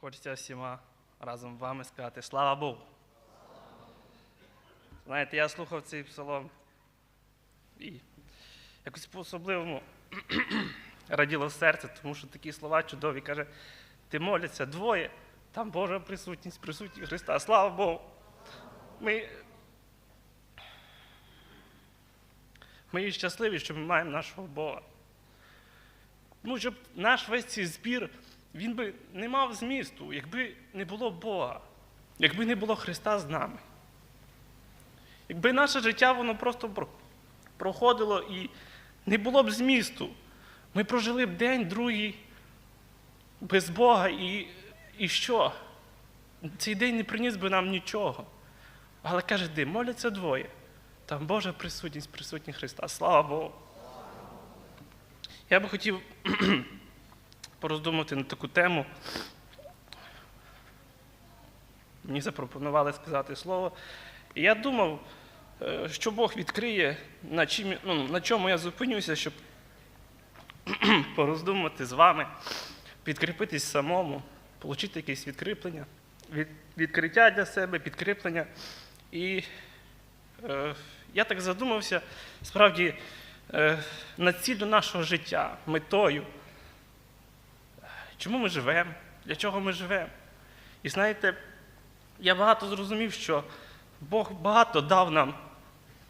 Хочеться всіма разом з вами сказати слава Богу. Знаєте, я слухав цей псалом і якось по-особливому раділо серце, тому що такі слова чудові. Каже, ти моляться двоє, там Божа присутність, присутність Христа. Слава Богу. Ми, ми щасливі, що ми маємо нашого Бога. Ну, щоб наш весь цей збір, він би не мав змісту, якби не було Бога, якби не було Христа з нами. Якби наше життя воно просто проходило і не було б змісту. Ми прожили б день, другий без Бога, і, і що? Цей день не приніс би нам нічого. Але каже, де моляться двоє. Там Божа присутність, присутність Христа. Слава Богу. Я би хотів пороздумати на таку тему. Мені запропонували сказати слово. І я думав, е, що Бог відкриє, на, чим, ну, на чому я зупинюся, щоб пороздумати з вами, підкріпитись самому, отримати якесь відкріплення, від, відкриття для себе, підкріплення. І е, я так задумався, справді, е, над ціллю нашого життя, метою. Чому ми живемо? Для чого ми живемо? І знаєте, я багато зрозумів, що Бог багато дав нам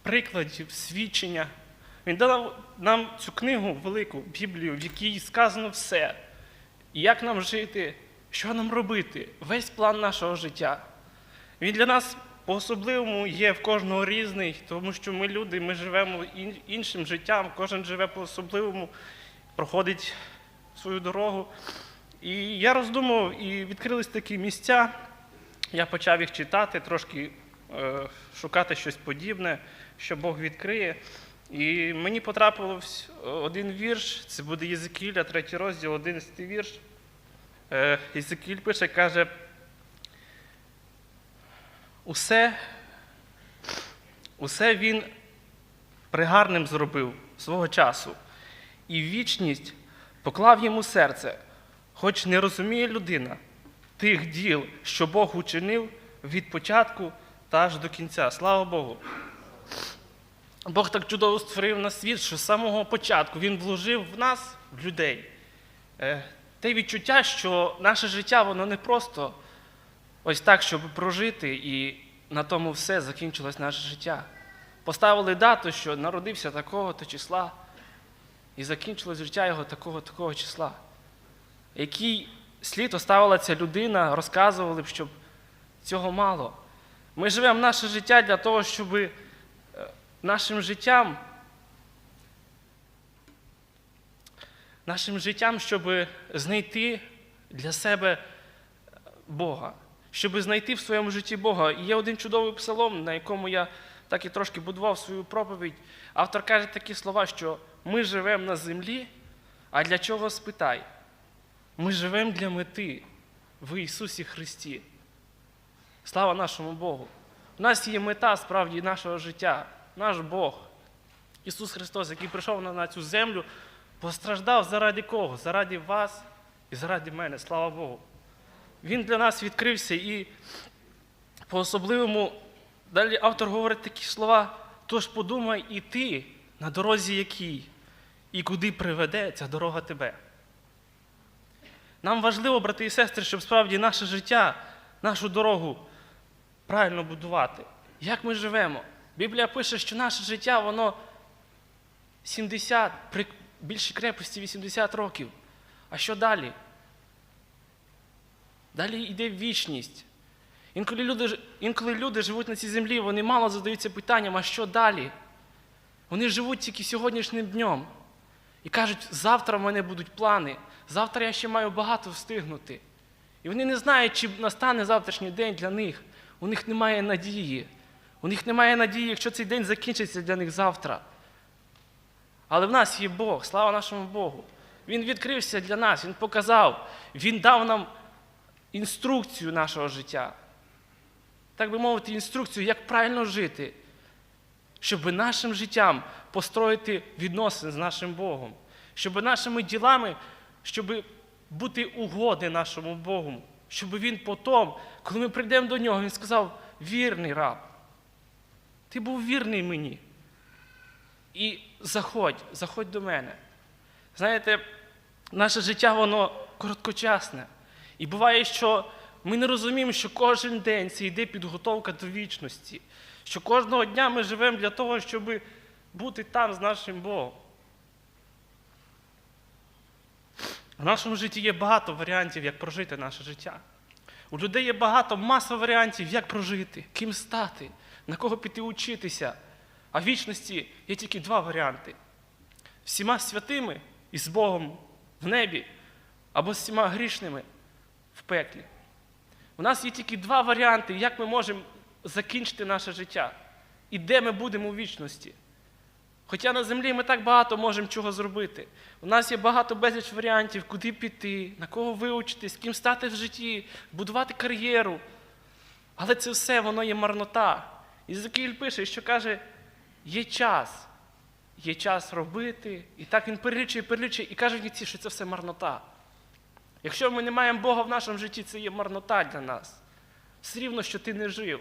прикладів, свідчення. Він дав нам цю книгу велику, Біблію, в якій сказано все. Як нам жити, що нам робити, весь план нашого життя. Він для нас по-особливому є в кожного різний, тому що ми люди, ми живемо іншим життям, кожен живе по-особливому, проходить свою дорогу. І я роздумав, і відкрились такі місця. Я почав їх читати, трошки е, шукати щось подібне, що Бог відкриє. І мені потрапився один вірш, це буде Єзекіля, третій розділ, 11 вірш. Е, пише, каже, усе, усе він пригарним зробив свого часу, і вічність поклав йому серце, хоч не розуміє людина тих діл, що Бог учинив від початку та аж до кінця. Слава Богу. Бог так чудово створив на світ, що з самого початку Він вложив в нас, в людей, е, те відчуття, що наше життя воно не просто ось так, щоб прожити, і на тому все закінчилось наше життя. Поставили дату, що народився такого-то числа, і закінчилось життя його такого такого числа. Який слід оставила ця людина, розказували б, щоб цього мало. Ми живемо наше життя для того, щоб е, нашим життям, нашим життям, щоб знайти для себе Бога, щоб знайти в своєму житті Бога. І є один чудовий псалом, на якому я так і трошки будував свою проповідь. Автор каже такі слова, що ми живемо на землі, а для чого спитай? Ми живемо для мети в Ісусі Христі. Слава нашому Богу. У нас є мета справді нашого життя, наш Бог. Ісус Христос, який прийшов на- цю землю, постраждав заради кого? Заради вас і заради мене. Слава Богу. Він для нас відкрився і по-особливому далі автор говорить такі слова, тож подумай і ти на дорозі якій, і куди приведе ця дорога тебе. Нам важливо, брати і сестри, щоб справді наше життя, нашу дорогу правильно будувати. Як ми живемо? Біблія пише, що наше життя, воно 70, при більшій крепості 80 років. А що далі? Далі йде вічність. Інколи люди, інколи люди живуть на цій землі, вони мало задаються питанням, а що далі? Вони живуть тільки сьогоднішнім днем. І кажуть, завтра в мене будуть плани, завтра я ще маю багато встигнути. І вони не знають, чи настане завтрашній день для них. У них немає надії. У них немає надії, якщо цей день закінчиться для них завтра. Але в нас є Бог, слава нашому Богу. Він відкрився для нас, Він показав, Він дав нам інструкцію нашого життя. Так би мовити, інструкцію, як правильно жити, щоб нашим життям построїти відносини з нашим Богом, щоб нашими ділами, щоб бути угоди нашому Богу, щоб він потім, коли ми прийдемо до нього, він сказав: вірний раб, ти був вірний мені. І заходь, заходь до мене. Знаєте, наше життя, воно короткочасне. І буває, що ми не розуміємо, що кожен день це йде підготовка до вічності, що кожного дня ми живемо для того, щоб бути там з нашим Богом. В нашому житті є багато варіантів, як прожити наше життя. У людей є багато маса варіантів, як прожити, ким стати, на кого піти учитися. А в вічності є тільки два варіанти: всіма святими і з Богом в небі, або з всіма грішними в пеклі. У нас є тільки два варіанти, як ми можемо закінчити наше життя і де ми будемо у вічності. Хоча на землі ми так багато можемо чого зробити. У нас є багато безліч варіантів, куди піти, на кого вивчитись, ким стати в житті, будувати кар'єру. Але це все воно є марнота. І Закіль пише, що каже, є час, є час робити. І так він перелічує, перелічує і каже в кінці, що це все марнота. Якщо ми не маємо Бога в нашому житті, це є марнота для нас. Все рівно, що ти не жив.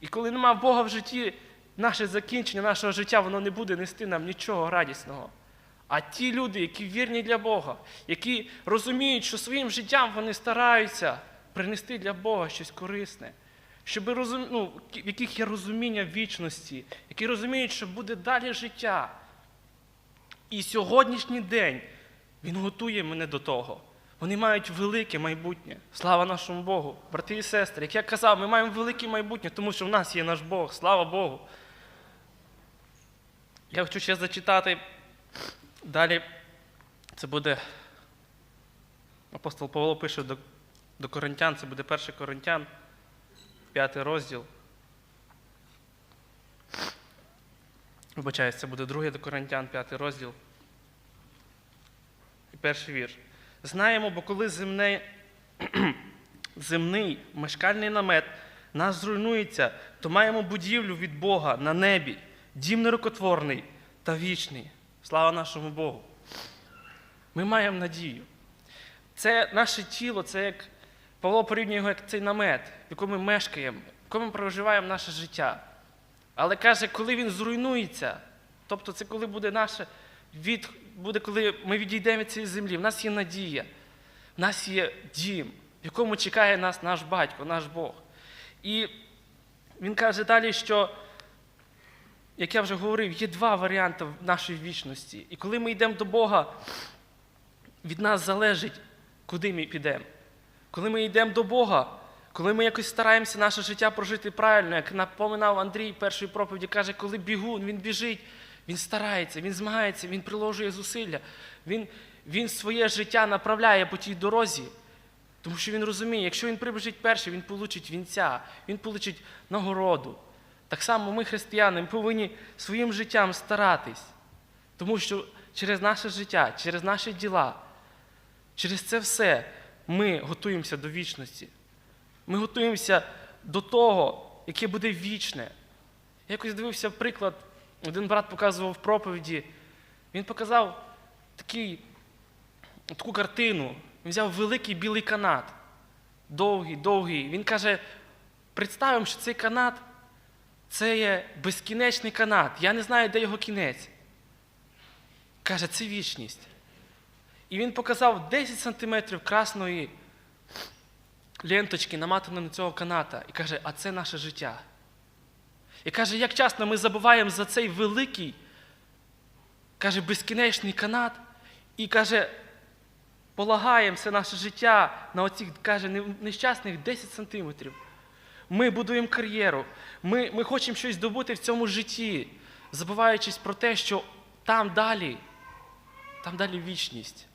І коли нема Бога в житті, наше закінчення нашого життя, воно не буде нести нам нічого радісного. А ті люди, які вірні для Бога, які розуміють, що своїм життям вони стараються принести для Бога щось корисне, щоб розум... ну, в яких є розуміння вічності, які розуміють, що буде далі життя. І сьогоднішній день він готує мене до того. Вони мають велике майбутнє. Слава нашому Богу, брати і сестри. Як я казав, ми маємо велике майбутнє, тому що в нас є наш Бог. Слава Богу. Я хочу ще зачитати. Далі це буде. Апостол Павло пише до, до Коринтян, це буде перший Коринтян, п'ятий розділ. Вибачаюсь, це буде другий до Коринтян, п'ятий розділ. І перший вірш. Знаємо, бо коли земне, земний мешкальний намет нас зруйнується, то маємо будівлю від Бога на небі, дім нерукотворний та вічний. Слава нашому Богу. Ми маємо надію. Це наше тіло, це як Павло порівнює його як цей намет, в якому ми мешкаємо, в якому ми проживаємо наше життя. Але каже, коли він зруйнується, тобто це коли буде наше від, буде, коли ми відійдемо від цієї землі, в нас є надія, в нас є дім, в якому чекає нас наш батько, наш Бог. І він каже далі, що, як я вже говорив, є два варіанти в нашій вічності. І коли ми йдемо до Бога, від нас залежить, куди ми підемо. Коли ми йдемо до Бога, коли ми якось стараємося наше життя прожити правильно, як напоминав Андрій першої проповіді, каже, коли бігун, він біжить, він старається, він змагається, він приложує зусилля, він, він своє життя направляє по тій дорозі, тому що він розуміє, якщо він прибіжить перший, він получить вінця, він получить нагороду. Так само ми, християни, ми повинні своїм життям старатись, тому що через наше життя, через наші діла, через це все ми готуємося до вічності. Ми готуємося до того, яке буде вічне. Я якось дивився приклад, один брат показував в проповіді. Він показав такий, таку картину. Він взяв великий білий канат. Довгий, довгий. Він каже: представимо, що цей канат це є безкінечний канат. Я не знаю, де його кінець. Каже, це вічність. І він показав 10 сантиметрів красної ленточки, наматаної на цього каната, і каже, а це наше життя. І каже, як часто ми забуваємо за цей великий, каже, безкінечний канат, і каже, полагаємо все наше життя на оцих, каже, нещасних 10 сантиметрів. Ми будуємо кар'єру, ми, ми хочемо щось добути в цьому житті, забуваючись про те, що там далі, там далі вічність.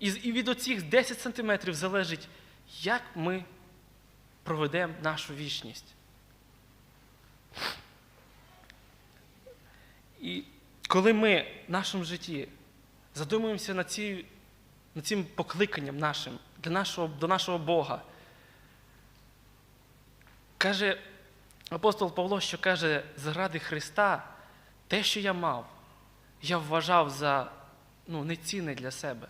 І, і від оцих 10 сантиметрів залежить, як ми проведемо нашу вічність. І коли ми в нашому житті задумуємося над, ці, над цим покликанням нашим для нашого, до нашого Бога, каже апостол Павло, що каже, заради Христа те, що я мав, я вважав за ну, нецінне для себе.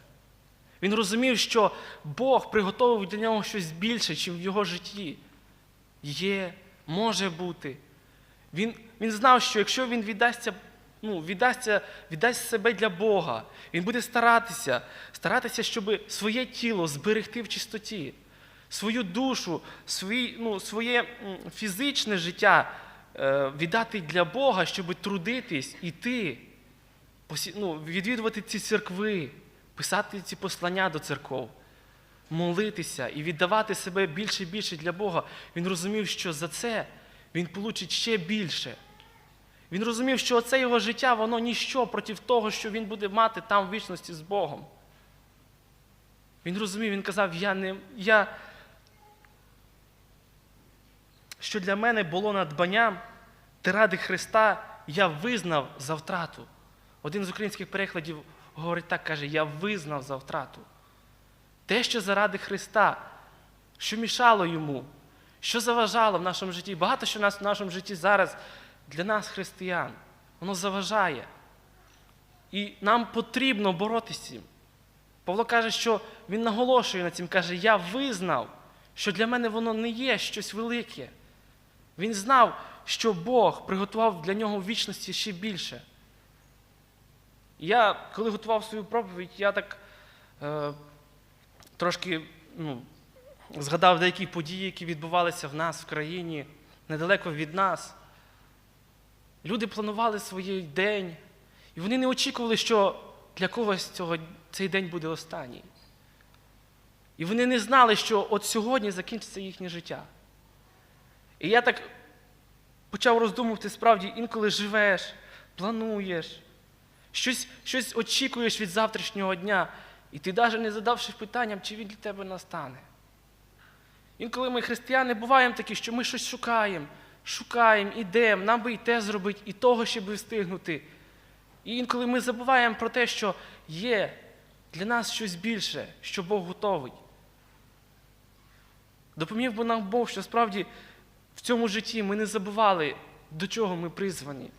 Він розумів, що Бог приготовив для нього щось більше, ніж в його житті. Є, може бути. Він, він знав, що якщо він віддасться, ну, віддасться, віддасть себе для Бога, він буде старатися, старатися, щоб своє тіло зберегти в чистоті, свою душу, свої, ну, своє фізичне життя е, віддати для Бога, щоб трудитись, іти, ну, відвідувати ці церкви, писати ці послання до церков, молитися і віддавати себе більше і більше для Бога. Він розумів, що за це він получить ще більше. Він розумів, що оце його життя, воно ніщо проти того, що він буде мати там в вічності з Богом. Він розумів, він казав, я не, я, що для мене було надбанням, ти ради Христа я визнав за втрату. Один з українських перекладів говорить так, каже, я визнав за втрату. Те, що заради Христа, що мішало йому, що заважало в нашому житті. Багато що в нас в нашому житті зараз для нас, християн, воно заважає. І нам потрібно боротися з. Павло каже, що він наголошує на цим, каже, я визнав, що для мене воно не є щось велике. Він знав, що Бог приготував для нього в вічності ще більше. Я, коли готував свою проповідь, я так е, трошки ну, згадав деякі події, які відбувалися в нас в країні, недалеко від нас. Люди планували свій день, і вони не очікували, що для когось цього, цей день буде останній. І вони не знали, що от сьогодні закінчиться їхнє життя. І я так почав роздумувати, справді, інколи живеш, плануєш, щось, щось очікуєш від завтрашнього дня, і ти навіть не задавши питанням, чи він для тебе настане. Інколи ми, християни, буваємо такі, що ми щось шукаємо, шукаємо, ідемо, нам би і те зробити, і того ще би встигнути. І інколи ми забуваємо про те, що є для нас щось більше, що Бог готовий. Допоміг би нам Бог, що справді в цьому житті ми не забували, до чого ми призвані.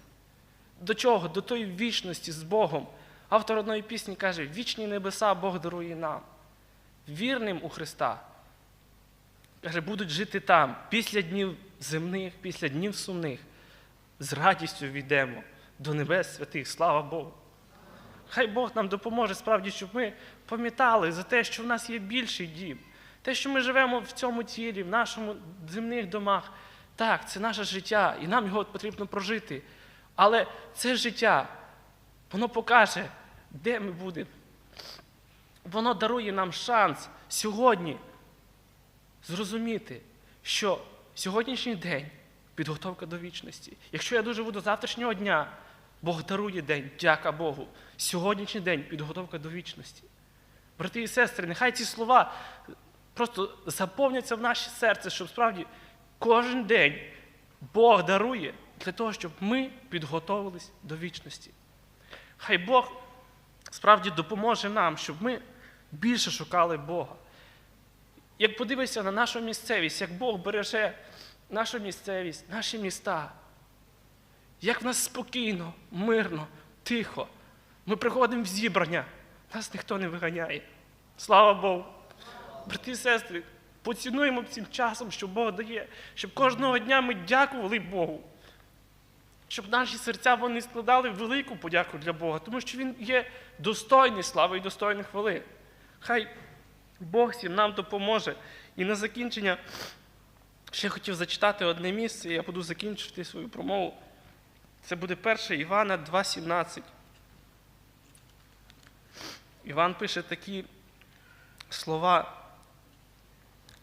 До чого? До тої вічності з Богом. Автор одної пісні каже: вічні небеса Бог дарує нам, вірним у Христа. Каже, будуть жити там, після днів земних, після днів сумних. З радістю війдемо до небес святих, слава Богу. Хай Бог нам допоможе справді, щоб ми пам'ятали за те, що в нас є більший дім. Те, що ми живемо в цьому тілі, в нашому земних домах. Так, це наше життя, і нам його потрібно прожити. Але це життя, воно покаже, де ми будемо. Воно дарує нам шанс сьогодні зрозуміти, що сьогоднішній день підготовка до вічності. Якщо я доживу до завтрашнього дня, Бог дарує день, дяка Богу. Сьогоднішній день підготовка до вічності. Брати і сестри, нехай ці слова просто заповняться в наше серце, щоб справді кожен день Бог дарує для того, щоб ми підготовились до вічності. Хай Бог справді допоможе нам, щоб ми більше шукали Бога. Як подивишся на нашу місцевість, як Бог береже нашу місцевість, наші міста, як в нас спокійно, мирно, тихо. Ми приходимо в зібрання, нас ніхто не виганяє. Слава Богу. Брати і сестри, поцінуємо цим часом, що Бог дає, щоб кожного дня ми дякували Богу. Щоб наші серця вони складали велику подяку для Бога, тому що Він є достойний слави і достойний хвали. Хай Бог всім нам допоможе. І на закінчення ще хотів зачитати одне місце, і я буду закінчувати свою промову. Це буде 1 Івана 2,17. Іван пише такі слова.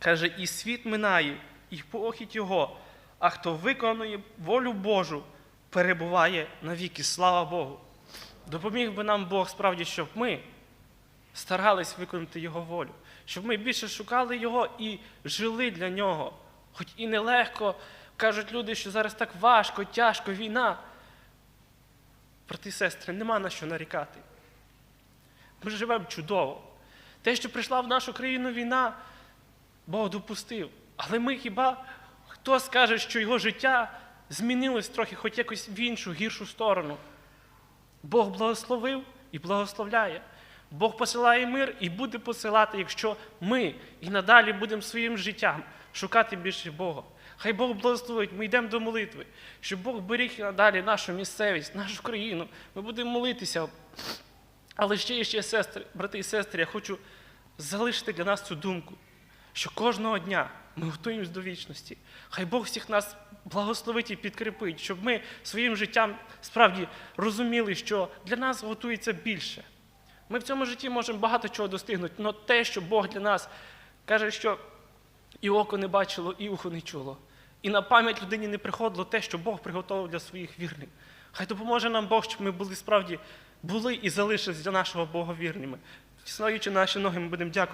Каже, і світ минає, і похідь його, а хто виконує волю Божу, перебуває навіки. Слава Богу. Допоміг би нам Бог справді, щоб ми старались виконати Його волю, щоб ми більше шукали Його і жили для Нього. Хоч і нелегко, кажуть люди, що зараз так важко, тяжко, війна. Брати сестри, нема на що нарікати. Ми живемо чудово. Те, що прийшла в нашу країну війна, Бог допустив. Але ми хіба хто скаже, що його життя змінилось трохи, хоч якось в іншу, гіршу сторону? Бог благословив і благословляє. Бог посилає мир і буде посилати, якщо ми і надалі будемо своїм життям шукати більше Бога. Хай Бог благословить, ми йдемо до молитви, щоб Бог беріг і надалі нашу місцевість, нашу країну. Ми будемо молитися. Але ще і ще, сестри, брати і сестри, я хочу залишити для нас цю думку, що кожного дня ми готуємось до вічності. Хай Бог всіх нас благословить і підкріпить, щоб ми своїм життям справді розуміли, що для нас готується більше. Ми в цьому житті можемо багато чого достигнути, але те, що Бог для нас каже, що і око не бачило, і ухо не чуло. І на пам'ять людині не приходило те, що Бог приготував для своїх вірних. Хай допоможе нам Бог, щоб ми були справді були і залишились для нашого Бога вірними. Славлячи наші ноги, ми будемо дякувати.